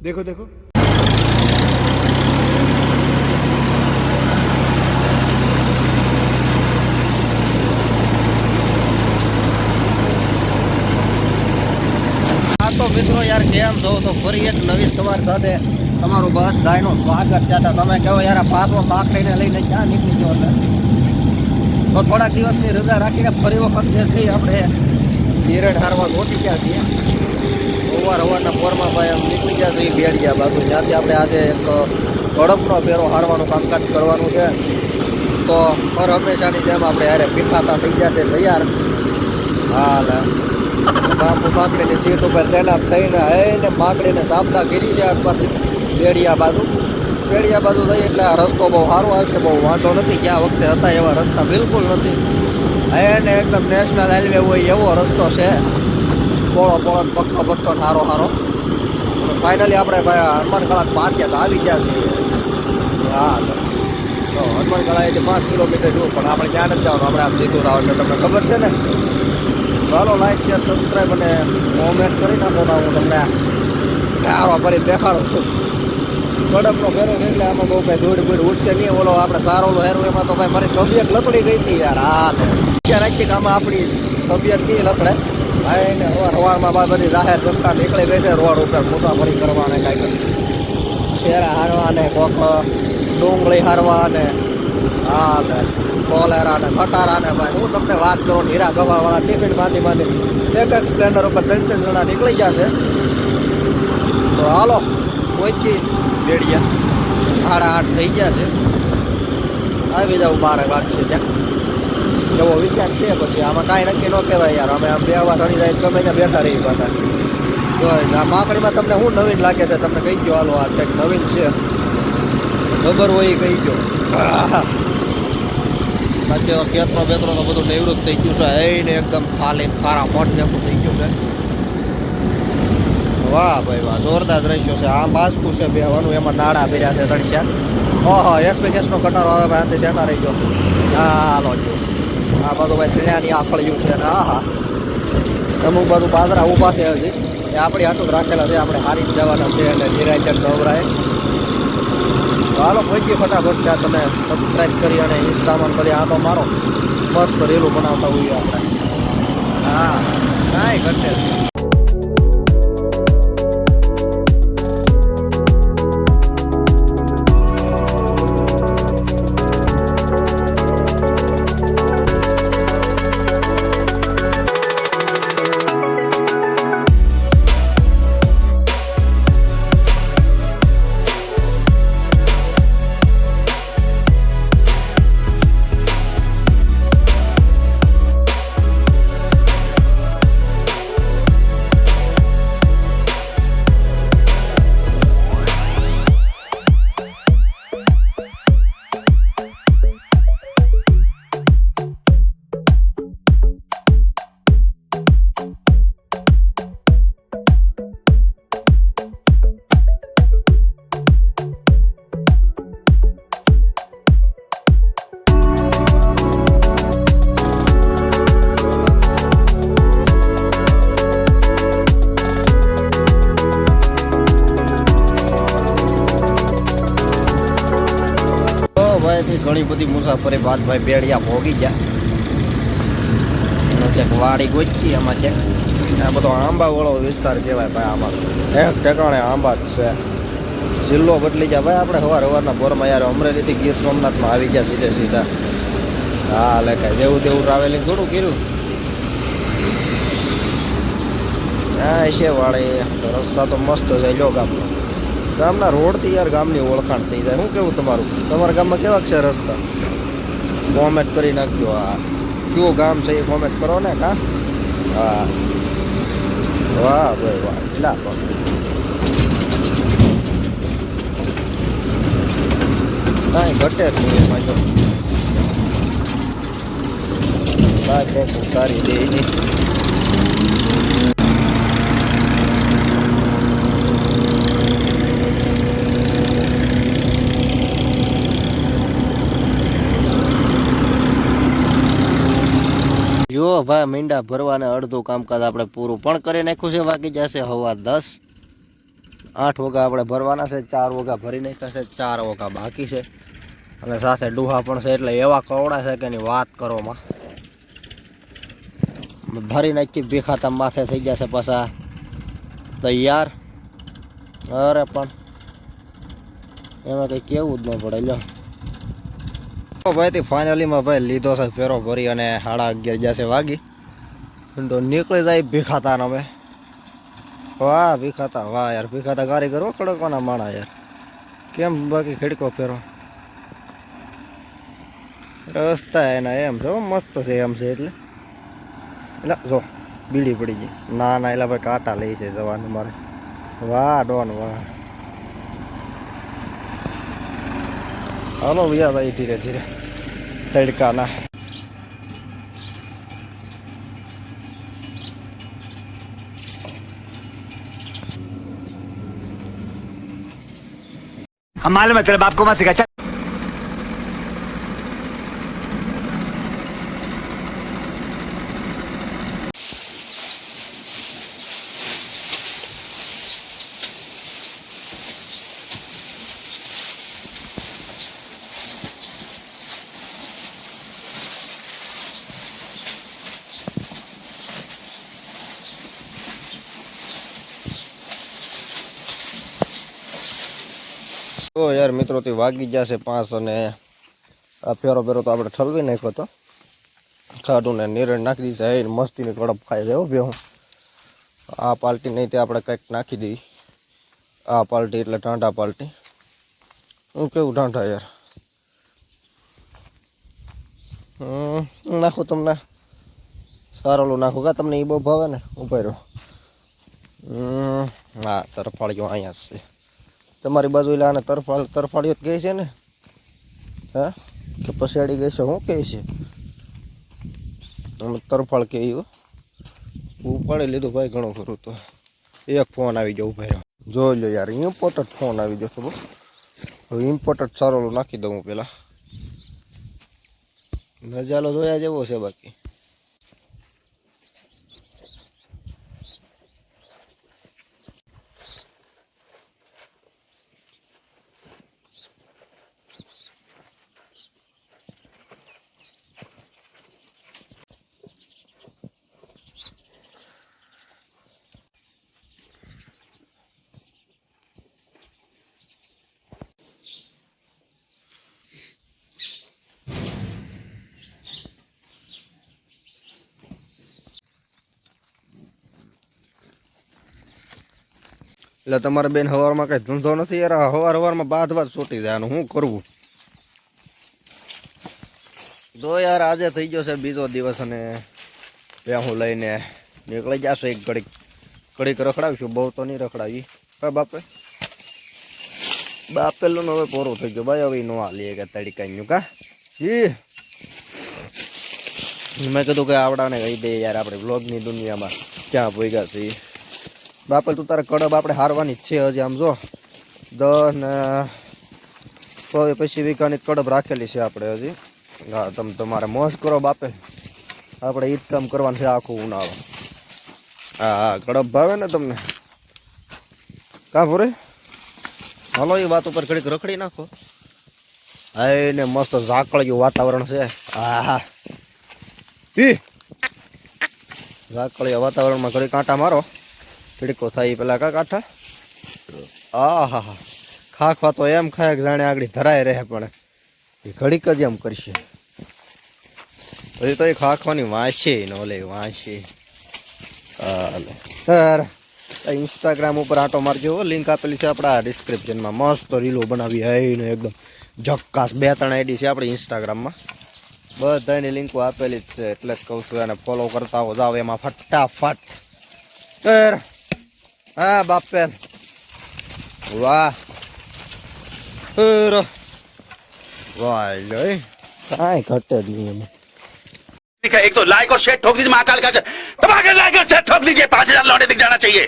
देखो देखो હા તો મિત્રો યાર કેમ છો તો ફરી એક નવી સવાર સાથે તમારું બધાનું સ્વાગત છે. તમે કહો યાર પાપો પાક લઈને લઈને ક્યાં નીકળી ગયો છે? તો થોડાક દિવસની રજા રાખીને ફરી વખત જે છે આપણે નિરેડ હારવા ગોતી ગયા છીએ. અવાર અવારના પોરમાં ભાઈ આમ નીકળી ગયા છે એ બેડિયા બાજુ. જ્યાંથી આપણે આજે એક કડકનો ફેરો હારવાનું કામકાજ કરવાનું છે. તો હર હંમેશાની જેમ આપણે યારે પીફાતા થઈ ગયા છે તૈયાર. હાલ બાપુ પાકડીની સીટ ઉપર તૈનાત થઈને હઈને માકડીને સાબદા ગીરી છે આસપાસથી બેડિયા બાજુ. બેડિયા બાજુ થઈ એટલે આ રસ્તો બહુ સારો આવશે, બહુ વાંધો નથી. ગયા વખતે હતા એવા રસ્તા બિલકુલ નથી. એને એકદમ નેશનલ હાઈવે હોય એવો રસ્તો છે. પોળો પોળો પક્કો પક્કો સારો સારો ફાઇનલી આપણે હનુમાન કળા પાટિયા તો આવી ગયા છીએ. હા, તો હનુમાન કળા પાંચ કિલોમીટર દૂર પણ આપણે ત્યાં નથી જવાનું. આપણે આમ સીધું આવવાનું તમને ખબર છે ને? ચાલો લાઈક શેર સબસ્ક્રાઈબ અને કોમેન્ટ કરી નાખો હું તમને સારો ફરી દેખાડું છું. કડકનો ફેરો છે એટલે આમાં બહુ કઈ ધૂળ બૂળ ઉઠશે નહીં. ઓલો આપણે સારો ઓલો હેરો, એમાં તો ભાઈ મારી તબિયત લથડી ગઈ હતી યાર. હાલ ક્યાં રાખીએ કે આમાં આપણી તબિયત નહીં લથડે. ભાઈ ને સવાર સવારમાં બા બધી જાહેર જનતા નીકળી ગઈ છે, રોડ ઉપર મુસાફરી કરવા ને કાંઈક શેરા હારવા ને કોક ડુંગળી હારવા ને હા ને કોલેરા ને ખટારા ને ભાઈ. હું તમને વાત કરું, હીરા ગવાવાળા ટિફિન બાંધી બાંધી. એક એક સ્પ્લેન્ડર ઉપર ત્રણ ત્રણ જણા નીકળી જશે તો હાલો પહોંચી બેડિયા સાડા આઠ થઈ ગયા છે. આવી જાવ બાર વાગ છે ત્યાં. એવો વિચાર છે પછી. આમાં કાંઈ નક્કી ન કહેવાય યાર. અમે આમ બે વાર ચડી જાય ગમે ત્યાં બેઠા રહી પાછા. તો આ માકડીમાં તમને શું નવીન લાગે છે? તમને કહી ગયો હાલો, આ કંઈક નવીન છે. ખબર હોય એ કહી ગયો બાકી ખેતરો બેતરો તો બધું નિવૃત્ત થઈ ગયું છે. એને એકદમ ખાલી ખારા મોટ જેવું થઈ ગયું છે. વાહ ભાઈ વાહ, જોરદાર દ્રશ્યો છે. આ બાસકું છે બેવાનું એમાં નાળા ભર્યા છે ત્રણ ચાર. ઓહો એસપી ગેસનો કટારો આવે ભાઈ શેના રહી ગયો? હાલો જો. આ બધું ભાઈ શ્રેણાની આખળિયું છે હા હા અમુક બધું બાજરા ઊભા છે હજી. એ આપણી હાટું રાખેલા છે, આપણે હારી જવાના છે અને નિરાજન તો હાલો પહોંચીએ ફટાફટ ત્યાં તમે સબસ્ક્રાઈબ કરી અને ઇન્સ્ટામાં બધી આંટો મારો મસ્ત રેલું બનાવતા હોઈએ આપણે. હા, કાંઈ ઘટે ઘણી બધી મુસાફરી બાદ ભાઈ બેડિયા ભોગી ગયા. એનો ચેક વાડી ગોચી, એમાં ચેક આ બધો આંબા વાળો વિસ્તાર કહેવાય ભાઈ આમાં. એક ઠેકાણે આંબા જ છે. જિલ્લો બદલી ગયા. ભાઈ, આપણે સવાર સવારના ભોરમાં યાર અમરેલીથી ગીર સોમનાથમાં આવી ગયા સીધે સીધા. હા એટલે કાંઈ જેવું તેવું ટ્રાવેલિંગ થોડું કર્યું. હા છે વાળી રસ્તા તો મસ્ત છે જો ગામનો. ગામના રોડથી યાર ગામની ઓળખાણ થઈ જાય. શું કેવું તમારું? તમારા ગામમાં કેવા છે રસ્તા? કોમેન્ટ કરી નાખજો હા કયું ગામ છે એ કોમેન્ટ કરો ને, કા? હા. વાહ, ભાઈ, વાહ. એટલા કાંઈ ઘટે જ નહીં એમાં જો. સારી દે જો ભાઈ મીંડા ભરવાને અડધું કામકાજ આપણે પૂરું પણ કરી નાખ્યું છે, બાકી જશે હવા દસ. આઠ વગા આપણે ભરવાના છે, ચાર વગા ભરી નાખ્યા છે, ચાર વગા બાકી છે. અને સાથે ડુહા પણ છે, એટલે એવા કવડા છે કે એની વાત કરવામાં. ભરી નાખી ભીખાતા માથે થઈ ગયા છે પાછા. તૈયાર. અરે પણ. એમાં કંઈ કેવું જ ન પડે, લ્યો. ભાઈ ફાઇનલીમાં ભાઈ લીધો છે ફેરો ભરી અને સાડા અગિયાર જશે વાગી. તો નીકળી જાય ભીખાતા અમે વાહ, ભીખાતા, વાહ યાર, ભીખાતા ગારી કરો કડકવાના માણા યાર. કેમ બાકી ખેડકો ફેરો? રસ્તા એના એમ છે મસ્ત છે એમ છે એટલે. એટલે જો, બીડી પડી ગઈ. ના ના એટલે ભાઈ કાંટા લે છે જવાનું મારે. વાહ, ડોન, વાહ. हलो भैया भाई धीरे धीरे। तड़काना हम मालूम में तेरे बाप को मत सिखा। તો યાર મિત્રો તે વાગી જશે પાંચ અને આ ફેરો ફેરો તો આપણે ઠલવી નાખ્યો હતો ખાડું ને નીરણ નાખી દીધા એ મસ્તીની કડપ ખાઈ રહ્યો બે હું આ પાલટી નહીં તે આપણે કંઈક નાખી દઈ આ પાલટી એટલે ટાંટા પાલટી. હું કેવું ટાંટા યાર? હમ નાખું તમને? સારોલું નાખું કા? તમને એ બહુ ભાવે ને? ઊભા રહ્યો હા તરફાળીઓ અહીંયા છે. તમારી બાજુ એટલે આને તરફાળ તરફાળીઓ જ કહે છે ને? હા? કે પછાડી ગઈ છે શું કહે છે? અમે તરફાળ કહે હો. ઉપાડી લીધું ભાઈ ઘણું ખરું તો. એક ફોન આવી ગયો ભાઈ જોઈ લો યાર ઇમ્પોર્ટન્ટ ફોન આવી ગયો, ખબર? હવે ઇમ્પોર્ટન્ટ સારો નાખી દઉં હું પહેલાં નજાલો જોયા જેવો છે બાકી. એટલે તમારે બેન હવારમાં કઈ ધંધો નથી યાર હવાર હવારમાં બાદ બાદ છૂટી જાય શું કરવું? તો યાર, આજે થઈ ગયો છે બીજો દિવસ અને ત્યાં હું લઈને નીકળી જશો એક ઘડીક. ઘડીક રખડાવીશું, બહુ તો નહીં રખડાવી. હા, બાપે? બાપેલું હવે પૂરું થઈ ગયું, ભાઈ, હવે નો હાલીએ કે તડકાયું કા? ઈ. મેં કીધું કે આવડાને કહી દે યાર, આપણે બ્લોગની દુનિયામાં ક્યાં ભોગ્યા છે ઈ. બાપલ, તું તારે કડબ આપણે હારવાની જ છે હજી આમ જો. દસ ને સો પછી વીઘાની કડબ રાખેલી છે આપણે હજી. હા, તમે તમારે મોજ કરો બાપે. આપણે ઈદ કામ કરવાનું છે આખું ઉનાળો. હા હા, કડબ ભાવે ને તમને? કાં ભૂરે? હાલો એ વાત ઉપર ઘડીક રખડી નાખો. હા ને મસ્ત ઝાકળિયું વાતાવરણ છે. હા હા. ઝાકળિયા વાતાવરણમાં ઘડી કાંટા મારો. ખીડકો થાય પેલા કા કાંઠા આ હા ખાખવા તો એમ ખાય જાણે આગળ ધરાય રહે પણ. એ ઘડીક જ એમ કરશે. હજી તો એ ખાખવાની વાંચે ન ઓલે વાંચે હાલે. ઇન્સ્ટાગ્રામ ઉપર આટો મારજો લિંક આપેલી છે આપણા ડિસ્ક્રિપ્શનમાં મસ્ત રીલો બનાવી હઈ એકદમ જક્કાસ બે ત્રણ આઈડી છે આપણી ઇન્સ્ટાગ્રામમાં બધાની લિંકો આપેલી જ છે. એટલે જ કહું છું એને ફોલો કરતા હો જાઓ એમાં ફટાફટ. হ্যাঁ বাপ্পের বাহ एक तो लाइक और शेयर ठोक दीजिए महाकाल का धमाके लाइक और शेयर ठोक दीजिए पांच हजार लौटे दिख जाना चाहिए